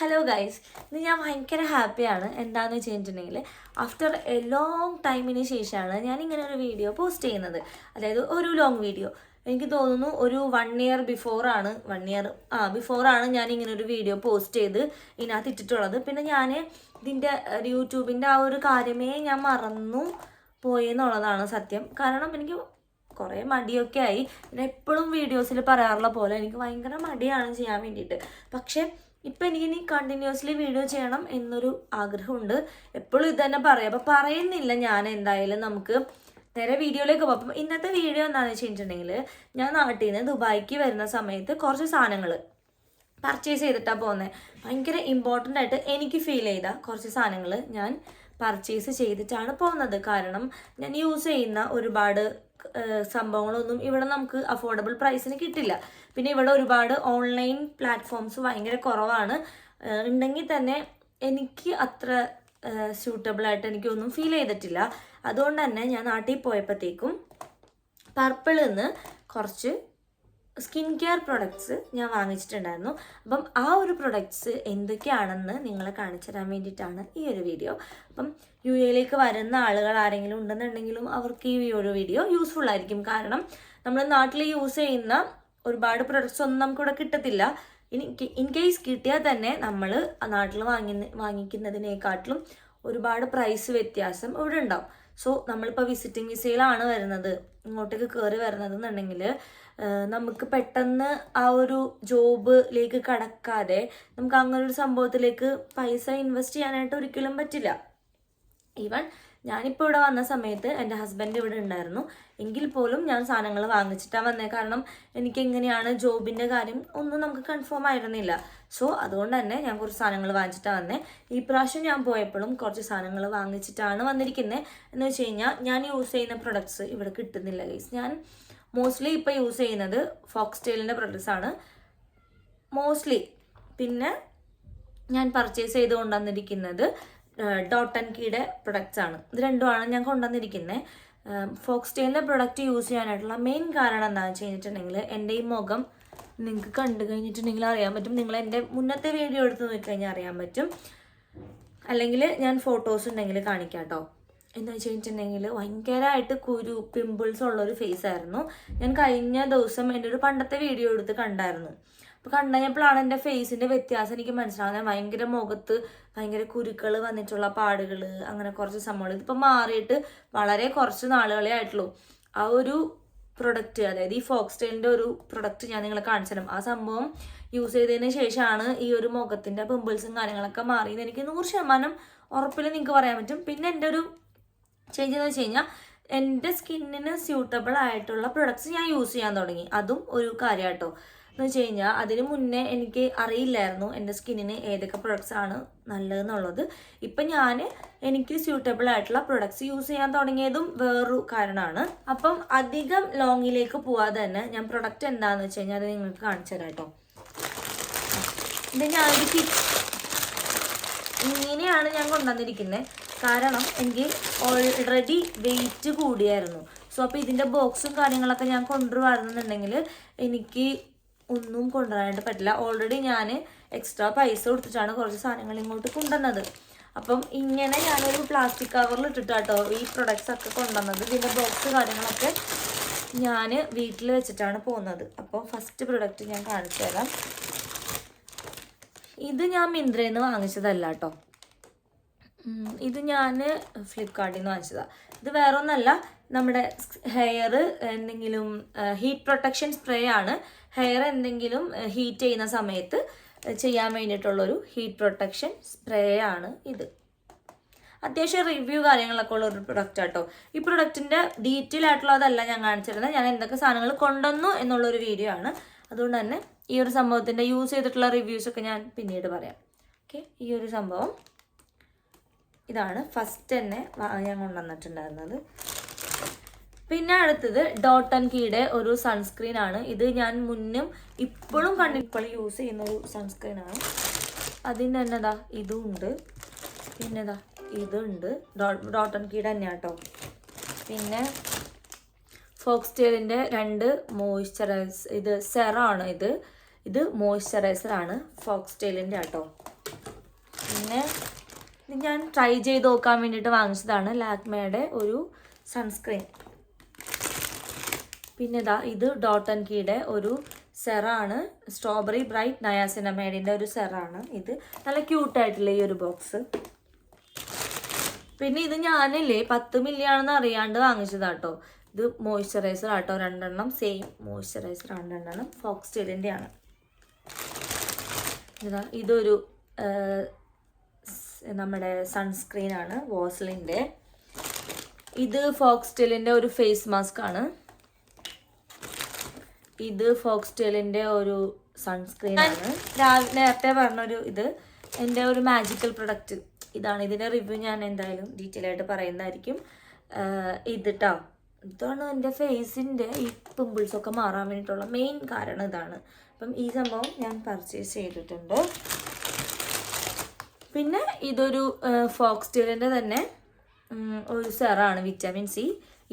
Hello guys ഇന്ന് ഞാൻ ഭയങ്കര ഹാപ്പിയാണ് എന്താണെന്ന് വെച്ചിട്ടുണ്ടെങ്കിൽ ആഫ്റ്റർ എ ലോങ് ടൈമിന് ശേഷമാണ് ഞാൻ ഇങ്ങനെ ഒരു വീഡിയോ പോസ്റ്റ് ചെയ്യുന്നത്. അതായത് ഒരു ലോങ് വീഡിയോ എനിക്ക് തോന്നുന്നു ഒരു വൺ ഇയർ ബിഫോറാണ് വൺ ഇയർ ആ ബിഫോറാണ് ഞാൻ ഇങ്ങനെ ഒരു വീഡിയോ പോസ്റ്റ് ചെയ്ത് ഇതിനകത്ത് ഇട്ടിട്ടുള്ളത്. പിന്നെ ഞാൻ ഇതിന്റെ യൂട്യൂബിന്റെ ആ ഒരു കാര്യമേ ഞാൻ മറന്നു പോയെന്നുള്ളതാണ് സത്യം. കാരണം എനിക്ക് കുറേ മടിയൊക്കെ ആയി. പിന്നെ എപ്പോഴും വീഡിയോസിൽ പറയാറുള്ള പോലെ എനിക്ക് ഭയങ്കര മടിയാണ് ചെയ്യാൻ വേണ്ടിയിട്ട്. പക്ഷേ ഇപ്പം എനിക്ക് ഇനി കണ്ടിന്യൂസ്ലി വീഡിയോ ചെയ്യണം എന്നൊരു ആഗ്രഹമുണ്ട്. എപ്പോഴും ഇത് തന്നെ പറയാം. അപ്പം പറയുന്നില്ല ഞാൻ എന്തായാലും നമുക്ക് നേരെ വീഡിയോയിലേക്ക് പോകാം അപ്പം ഇന്നത്തെ വീഡിയോ എന്താണെന്ന് വെച്ചിട്ടുണ്ടെങ്കിൽ ഞാൻ നാട്ടിൽ നിന്ന് ദുബായിക്ക് വരുന്ന സമയത്ത് കുറച്ച് സാധനങ്ങൾ പർച്ചേസ് ചെയ്തിട്ടാണ് പോകുന്നത് ഭയങ്കര ഇമ്പോർട്ടന്റ് ആയിട്ട് എനിക്ക് ഫീൽ ചെയ്ത കുറച്ച് സാധനങ്ങൾ ഞാൻ പർച്ചേസ് ചെയ്തിട്ടാണ് പോകുന്നത് കാരണം ഞാൻ യൂസ് ചെയ്യുന്ന ഒരുപാട് സംഭവങ്ങളൊന്നും ഇവിടെ നമുക്ക് അഫോർഡബിൾ പ്രൈസിന് കിട്ടില്ല. പിന്നെ ഇവിടെ ഒരുപാട് ഓൺലൈൻ പ്ലാറ്റ്ഫോംസ് ഭയങ്കര കുറവാണ്. ഉണ്ടെങ്കിൽ തന്നെ എനിക്ക് അത്ര സ്യൂട്ടബിൾ ആയിട്ട് എനിക്കൊന്നും ഫീൽ ചെയ്തിട്ടില്ല. അതുകൊണ്ട് തന്നെ ഞാൻ നാട്ടിൽ പോയപ്പോഴത്തേക്കും പർപ്പിളിൽ നിന്ന് കുറച്ച് സ്കിൻ കെയർ പ്രൊഡക്ട്സ് ഞാൻ വാങ്ങിച്ചിട്ടുണ്ടായിരുന്നു. അപ്പം ആ ഒരു പ്രൊഡക്ട്സ് എന്തൊക്കെയാണെന്ന് നിങ്ങളെ കാണിച്ചു തരാൻ വേണ്ടിയിട്ടാണ് ഈ ഒരു വീഡിയോ. അപ്പം യു എയിലേക്ക് വരുന്ന ആളുകൾ ആരെങ്കിലും ഉണ്ടെന്നുണ്ടെങ്കിലും അവർക്ക് ഈ ഒരു വീഡിയോ യൂസ്ഫുൾ ആയിരിക്കും. കാരണം നമ്മൾ നാട്ടിൽ യൂസ് ചെയ്യുന്ന ഒരുപാട് പ്രൊഡക്ട്സ് ഒന്നും നമുക്കിവിടെ കിട്ടത്തില്ല. ഇൻ കേസ് കിട്ടിയാൽ തന്നെ നമ്മൾ നാട്ടിൽ വാങ്ങി വാങ്ങിക്കുന്നതിനേക്കാട്ടിലും ഒരുപാട് പ്രൈസ് വ്യത്യാസം ഇവിടെ ഉണ്ടാവും. സോ നമ്മളിപ്പോൾ വിസിറ്റിംഗ് വിസയിലാണ് വരുന്നത്. ഇങ്ങോട്ടേക്ക് കയറി വരുന്നത് എന്നുണ്ടെങ്കിൽ നമുക്ക് പെട്ടെന്ന് ആ ഒരു ജോബിലേക്ക് കടക്കാതെ നമുക്ക് അങ്ങനെ ഒരു സംഭവത്തിലേക്ക് പൈസ ഇൻവെസ്റ്റ് ചെയ്യാനായിട്ട് ഒരിക്കലും പറ്റില്ല. ഈവൻ ഞാനിപ്പോൾ ഇവിടെ വന്ന സമയത്ത് എന്റെ ഹസ്ബൻഡ് ഇവിടെ ഉണ്ടായിരുന്നു. എങ്കിൽ പോലും ഞാൻ സാധനങ്ങൾ വാങ്ങിച്ചിട്ടാണ് വന്നത് കാരണം എനിക്ക് എങ്ങനെയാണ് ജോബിന്റെ കാര്യം ഒന്നും നമുക്ക് കൺഫേം ആയിരുന്നില്ല. സോ അതുകൊണ്ട് തന്നെ ഞാൻ കുറച്ച് സാധനങ്ങൾ വാങ്ങിച്ചിട്ടാണ് വന്നത് ഈ പ്രാവശ്യം ഞാൻ പോയപ്പോഴും കുറച്ച് സാധനങ്ങൾ വാങ്ങിച്ചിട്ടാണ് വന്നിരിക്കുന്നത് എന്ന് വെച്ച് കഴിഞ്ഞാൽ ഞാൻ യൂസ് ചെയ്യുന്ന പ്രൊഡക്ട്സ് ഇവിടെ കിട്ടുന്നില്ല ഗൈസ് ഞാൻ മോസ്റ്റ്ലി ഇപ്പോൾ യൂസ് ചെയ്യുന്നത് ഫോക്സ് ടെയിലിന്റെ പ്രൊഡക്ട്സ് ആണ്. മോസ്റ്റ്ലി പിന്നെ ഞാൻ പർച്ചേസ് ചെയ്ത് കൊണ്ടുവന്നിരിക്കുന്നത് ഡോട്ട് ആൻഡ് കീയുടെ പ്രൊഡക്റ്റ്സ് ആണ്. ഇത് രണ്ടുമാണ് ഞാൻ കൊണ്ടുവന്നിരിക്കുന്നത് ഫോക്സ് ടെയിലിന്റെ പ്രൊഡക്റ്റ് യൂസ് ചെയ്യാനായിട്ടുള്ള മെയിൻ കാരണം എന്താണെന്ന് വെച്ച് കഴിഞ്ഞിട്ടുണ്ടെങ്കിൽ എന്റെ ഈ മുഖം നിങ്ങൾക്ക് കണ്ടു കഴിഞ്ഞിട്ടുണ്ടെങ്കിൽ അറിയാൻ പറ്റും. നിങ്ങൾ എന്റെ മുന്നത്തെ വീഡിയോ എടുത്ത് നോക്കിക്കഴിഞ്ഞാൽ അറിയാൻ പറ്റും. അല്ലെങ്കിൽ ഞാൻ ഫോട്ടോസ് ഉണ്ടെങ്കിൽ കാണിക്കാം കേട്ടോ എന്ന് കഴിഞ്ഞിട്ടുണ്ടെങ്കിൽ ഭയങ്കരമായിട്ട് കുരു പിമ്പിൾസ് ഉള്ളൊരു ഫേസ് ആയിരുന്നു. ഞാൻ കഴിഞ്ഞ ദിവസം എന്റെ ഒരു പണ്ടത്തെ വീഡിയോ എടുത്ത് കണ്ടായിരുന്നു. അപ്പോൾ കണ്ടപ്പോഴാണ് എന്റെ ഫേസിന്റെ വ്യത്യാസം എനിക്ക് മനസ്സിലാവുന്നത്. ഭയങ്കര മുഖത്ത് ഭയങ്കര കുരുക്കൾ വന്നിട്ടുള്ള പാടുകൾ അങ്ങനെ കുറച്ച് സംഭവങ്ങൾ ഇതിപ്പോൾ മാറിയിട്ട് വളരെ കുറച്ച് നാളുകളെ ആയിട്ടുള്ളൂ. ആ ഒരു പ്രൊഡക്റ്റ് അതായത് ഈ ഫോക്സ് ടെയിലിന്റെ ഒരു പ്രൊഡക്റ്റ് ഞാൻ നിങ്ങളെ കാണിച്ചു തരാം. ആ സംഭവം യൂസ് ചെയ്തതിന് ശേഷമാണ് ഈ ഒരു മുഖത്തിന്റെ പിമ്പിൾസും കാര്യങ്ങളൊക്കെ മാറിയെന്ന് എനിക്ക് നൂറ് ശതമാനം ഉറപ്പിൽ നിങ്ങൾക്ക് പറയാൻ പറ്റും. പിന്നെ എന്റെ ഒരു ചേഞ്ച് എന്ന് വെച്ച് കഴിഞ്ഞാൽ എന്റെ സ്കിന്നിന് സ്യൂട്ടബിൾ ആയിട്ടുള്ള പ്രൊഡക്ട്സ് ഞാൻ യൂസ് ചെയ്യാൻ തുടങ്ങി. അതും ഒരു കാര്യമാട്ടോ എന്ന് വെച്ച് കഴിഞ്ഞാൽ അതിന് മുന്നേ എനിക്ക് അറിയില്ലായിരുന്നു എന്റെ സ്കിന്നിന് ഏതൊക്കെ പ്രൊഡക്ട്സ് ആണ് നല്ലതെന്നുള്ളത്. ഇപ്പം ഞാൻ എനിക്ക് സ്യൂട്ടബിൾ ആയിട്ടുള്ള പ്രൊഡക്ട്സ് യൂസ് ചെയ്യാൻ തുടങ്ങിയതും വേറൊരു കാരണമാണ്. അപ്പം അധികം ലോങ്ങിലേക്ക് പോവാതെ തന്നെ ഞാൻ പ്രൊഡക്റ്റ് എന്താണെന്ന് വെച്ച് കഴിഞ്ഞാൽ അത് നിങ്ങൾക്ക് കാണിച്ചു തരാം കേട്ടോ. ഇത് കിറ്റ് ഇങ്ങനെയാണ് ഞാൻ കൊണ്ടുവന്നിരിക്കുന്നത്. കാരണം എനിക്ക് ഓൾറെഡി വെയിറ്റ് കൂടിയായിരുന്നു. സോ അപ്പോൾ ഇതിന്റെ ബോക്സും കാര്യങ്ങളൊക്കെ ഞാൻ കൊണ്ടുവരുന്നുണ്ടെങ്കിൽ എനിക്ക് ഒന്നും കൊണ്ടുവരാനായിട്ട് പറ്റില്ല. ഓൾറെഡി ഞാൻ എക്സ്ട്രാ പൈസ കൊടുത്തിട്ടാണ് കുറച്ച് സാധനങ്ങൾ ഇങ്ങോട്ട് കൊണ്ടുവന്നത്. അപ്പം ഇങ്ങനെ ഞാനൊരു പ്ലാസ്റ്റിക് കവറിൽ ഇട്ടിട്ടാട്ടോ ഈ പ്രൊഡക്ട്സ് ഒക്കെ കൊണ്ടുവന്നത്. ഇതിന്റെ ബോക്സ് കാര്യങ്ങളൊക്കെ ഞാൻ വീട്ടിൽ വെച്ചിട്ടാണ് പോകുന്നത്. അപ്പോൾ ഫസ്റ്റ് പ്രൊഡക്റ്റ് ഞാൻ കാണിച്ചു തരാം ഇത് ഞാൻ മിന്ത്രയിൽ നിന്ന് വാങ്ങിച്ചതല്ല കേട്ടോ ഇത് ഞാൻ ഫ്ലിപ്കാർട്ടിൽ നിന്ന് വാങ്ങിച്ചതാണ് ഇത് വേറെ ഒന്നല്ല നമ്മുടെ ഹെയർ എന്തെങ്കിലും ഹീറ്റ് പ്രൊട്ടക്ഷൻ സ്പ്രേ ആണ്. ഹെയർ എന്തെങ്കിലും ഹീറ്റ് ചെയ്യുന്ന സമയത്ത് ചെയ്യാൻ വേണ്ടിയിട്ടുള്ളൊരു ഹീറ്റ് പ്രൊട്ടക്ഷൻ സ്പ്രേ ആണ് ഇത്. അത്യാവശ്യം റിവ്യൂ കാര്യങ്ങളൊക്കെ ഉള്ള ഒരു പ്രൊഡക്റ്റ് ആട്ടോ. ഈ പ്രൊഡക്റ്റിന്റെ ഡീറ്റെയിൽ ആയിട്ടുള്ളതല്ല ഞാൻ കാണിച്ചിരുന്നത്. ഞാൻ എന്തൊക്കെ സാധനങ്ങൾ കൊണ്ടുവന്നു എന്നുള്ളൊരു വീഡിയോ ആണ്. അതുകൊണ്ട് തന്നെ ഈ ഒരു സംഭവത്തിന്റെ യൂസ് ചെയ്തിട്ടുള്ള റിവ്യൂസൊക്കെ ഞാൻ പിന്നീട് പറയാം. ഓക്കെ ഈ ഒരു സംഭവം. ഇതാണ് ഫസ്റ്റ് തന്നെ ഞാൻ കൊണ്ടുവന്നിട്ടുണ്ടായിരുന്നത്. പിന്നെ അടുത്തത് ഡോട്ട് കീയുടെ ഒരു സൺസ്ക്രീൻ ആണ്. ഇത് ഞാൻ മുന്നും ഇപ്പോഴും കണ്ടി ഇപ്പോഴും യൂസ് ചെയ്യുന്ന ഒരു സൺസ്ക്രീൻ ആണ്. അതിന് തന്നെ ദാ പിന്നെതാ ഇതുണ്ട്. ഡോട്ട് ആൻഡ് കീയുടെ തന്നെ കേട്ടോ പിന്നെ ഫോക്സ് രണ്ട് മോയ്സ്ചറൈസ് ഇത് സെറാണ് ഇത്. ഇത് മോയ്സ്ചറൈസർ ആണ് ഫോക്സ് കേട്ടോ പിന്നെ ഞാൻ ട്രൈ ചെയ്ത് നോക്കാൻ വേണ്ടിയിട്ട് വാങ്ങിച്ചതാണ് ലാക്മയുടെ ഒരു സൺസ്ക്രീൻ പിന്നെ ഇതാ ഇത് ഡോട്ട് ആൻഡ് കീയുടെ ഒരു സെറാണ്. സ്ട്രോബെറി ബ്രൈറ്റ് നയാസിനമേഡിന്റെ ഒരു സെറാണ്. ഇത് നല്ല ക്യൂട്ടായിട്ടില്ല ഈ ഒരു ബോക്സ് പിന്നെ ഇത് ഞാനില്ലേ പത്ത് മില്ലി ആണെന്ന് അറിയാണ്ട് വാങ്ങിച്ചതാട്ടോ ഇത് മോയ്സ്ചറൈസർ ആട്ടോ. രണ്ടെണ്ണം സെയിം മോയ്സ്ചറൈസർ രണ്ടെണ്ണം ഫോക്സ് ടെയിലിന്റെ ആണ് ഇതാ ഇതൊരു നമ്മുടെ സൺസ്ക്രീൻ ആണ് വോസ്ലിന്റെ ഇത് ഫോക്സ്റ്റെലിന്റെ ഒരു ഫേസ് മാസ്ക് ആണ്. ഇത് ഫോക്സ്റ്റെലിന്റെ ഒരു സൺസ്ക്രീൻ ആണ്. രാവിലെ നേരത്തെ പറഞ്ഞൊരു ഇത് എന്റെ ഒരു മാജിക്കൽ പ്രൊഡക്റ്റ് ഇതാണ് ഇതിന്റെ റിവ്യൂ ഞാൻ എന്തായാലും ഡീറ്റെയിൽ ആയിട്ട് പറയുന്നതായിരിക്കും. ഇത് കേട്ടോ ഇതാണ് എന്റെ ഫേസിന്റെ ഈ പിമ്പിൾസൊക്കെ മാറാൻ വേണ്ടിയിട്ടുള്ള മെയിൻ കാരണം ഇതാണ്. അപ്പം ഈ സംഭവം ഞാൻ പർച്ചേസ് ചെയ്തിട്ടുണ്ട്. പിന്നെ ഇതൊരു ഫോക്സ് ടെയിലിന്റെ തന്നെ ഒരു സെറാണ് വിറ്റാമിൻ സി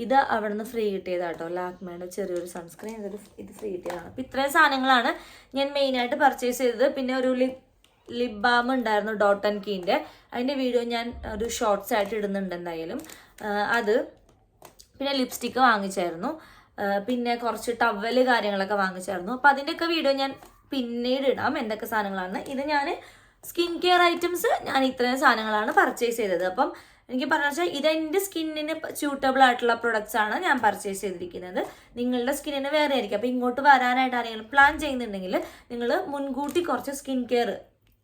ഇത് അവിടെ നിന്ന് ഫ്രീ കിട്ടിയതാട്ടോ. ലാക്മയുടെ ചെറിയൊരു സൺസ്ക്രീൻ ഇതൊരു ഇത് ഫ്രീ കിട്ടിയതാണ്. അപ്പം ഇത്രയും സാധനങ്ങളാണ് ഞാൻ മെയിനായിട്ട് പർച്ചേസ് ചെയ്തത്. പിന്നെ ഒരു ലിപ് ലിപ് ബാം ഉണ്ടായിരുന്നു ഡോട്ട് ആൻഡ് കീന്റെ അതിന്റെ വീഡിയോ ഞാൻ ഒരു ഷോർട്സ് ആയിട്ട് ഇടുന്നുണ്ട് എന്തായാലും. അത് പിന്നെ ലിപ്സ്റ്റിക്ക് വാങ്ങിച്ചായിരുന്നു. പിന്നെ കുറച്ച് ടവൽ കാര്യങ്ങളൊക്കെ വാങ്ങിച്ചായിരുന്നു. അപ്പോൾ അതിന്റെയൊക്കെ വീഡിയോ ഞാൻ പിന്നീട് ഇടാം. എന്തൊക്കെ സാധനങ്ങളാണ്. ഇത് ഞാൻ സ്കിൻ കെയർ ഐറ്റംസ് ഞാൻ ഇത്രയും സാധനങ്ങളാണ് പർച്ചേസ് ചെയ്തത്. അപ്പം എനിക്ക് പറഞ്ഞു വെച്ചാൽ ഇത് എന്റെ സ്കിന്നിന് സ്യൂട്ടബിൾ ആയിട്ടുള്ള പ്രൊഡക്ട്സ് ആണ് ഞാൻ പർച്ചേസ് ചെയ്തിരിക്കുന്നത്. നിങ്ങളുടെ സ്കിന്നിന് വേറെ ആയിരിക്കും. അപ്പോൾ ഇങ്ങോട്ട് വരാനായിട്ട് ആരെങ്കിലും പ്ലാൻ ചെയ്യുന്നുണ്ടെങ്കിൽ നിങ്ങൾ മുൻകൂട്ടി കുറച്ച് സ്കിൻ കെയർ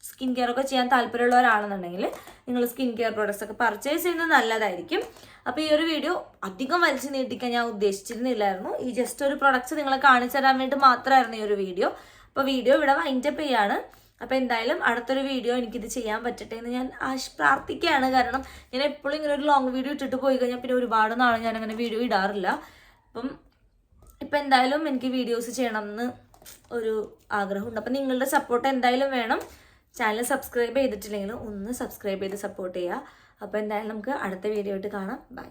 സ്കിൻ കെയർ ഒക്കെ ചെയ്യാൻ താല്പര്യമുള്ള ഒരാളെന്നുണ്ടെങ്കിൽ നിങ്ങൾ സ്കിൻ കെയർ പ്രോഡക്ട്സ് ഒക്കെ പർച്ചേസ് ചെയ്യുന്നത് നല്ലതായിരിക്കും. അപ്പോൾ ഈ ഒരു വീഡിയോ അധികം വലിച്ചു നീട്ടിക്കാൻ ഞാൻ ഉദ്ദേശിച്ചിരുന്നില്ലായിരുന്നു. ഈ ജസ്റ്റ് ഒരു പ്രൊഡക്ട്സ് നിങ്ങളെ കാണിച്ചു തരാൻ വേണ്ടി മാത്രമായിരുന്നു ഈ ഒരു വീഡിയോ അപ്പോൾ വീഡിയോ ഇവിടെ വൈൻഡപ്പ് ചെയ്യാണ്. അപ്പോൾ എന്തായാലും അടുത്തൊരു വീഡിയോ എനിക്കിത് ചെയ്യാൻ പറ്റട്ടെ എന്ന് ഞാൻ ആശ് പ്രാർത്ഥിക്കുകയാണ്. കാരണം ഞാൻ എപ്പോഴും ഇങ്ങനെ ഒരു ലോങ് വീഡിയോ ഇട്ടിട്ട് പോയി കഴിഞ്ഞാൽ പിന്നെ ഒരുപാട് നാൾ ഞാൻ അങ്ങനെ വീഡിയോ ഇടാറില്ല. അപ്പം ഇപ്പം എന്തായാലും എനിക്ക് വീഡിയോസ് ചെയ്യണം എന്ന് ഒരു ആഗ്രഹമുണ്ട്. അപ്പം നിങ്ങളുടെ സപ്പോർട്ട് എന്തായാലും വേണം. ചാനൽ സബ്സ്ക്രൈബ് ചെയ്തിട്ടില്ലെങ്കിൽ ഒന്ന് സബ്സ്ക്രൈബ് ചെയ്ത് സപ്പോർട്ട് ചെയ്യുക. അപ്പോൾ എന്തായാലും നമുക്ക് അടുത്ത വീഡിയോ ആയിട്ട് കാണാം. ബൈ